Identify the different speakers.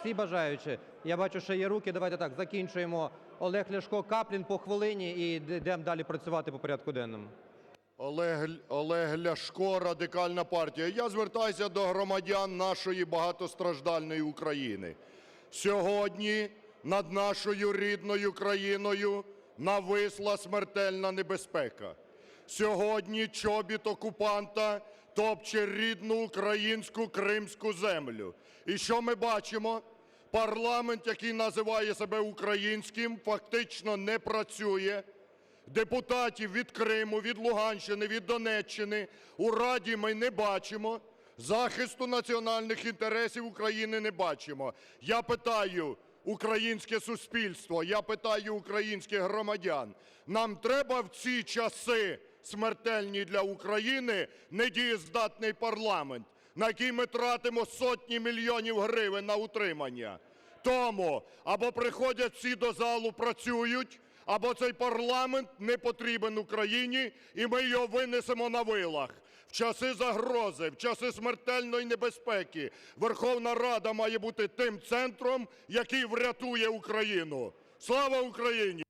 Speaker 1: Всі бажаючі? Я бачу, що є руки. Давайте так, закінчуємо. Олег Ляшко, Каплін по хвилині і йдемо далі працювати по порядку денному.
Speaker 2: Олег, Олег Ляшко, Радикальна партія. Я звертаюся до громадян нашої багатостраждальної України. Сьогодні над нашою рідною країною нависла смертельна небезпека. Сьогодні чобіт окупанта топче рідну українську кримську землю. І що ми бачимо? Парламент, який називає себе українським, фактично не працює. Депутатів від Криму, від Луганщини, від Донеччини у Раді ми не бачимо. Захисту національних інтересів України не бачимо. Я питаю українське суспільство, я питаю українських громадян. Нам треба в ці часи смертельні для України недієздатний парламент, на який ми тратимо сотні мільйонів гривень на утримання. Тому або приходять всі до залу, працюють, або цей парламент не потрібен Україні, і ми його винесемо на вилах. В часи загрози, в часи смертельної небезпеки Верховна Рада має бути тим центром, який врятує Україну. Слава Україні!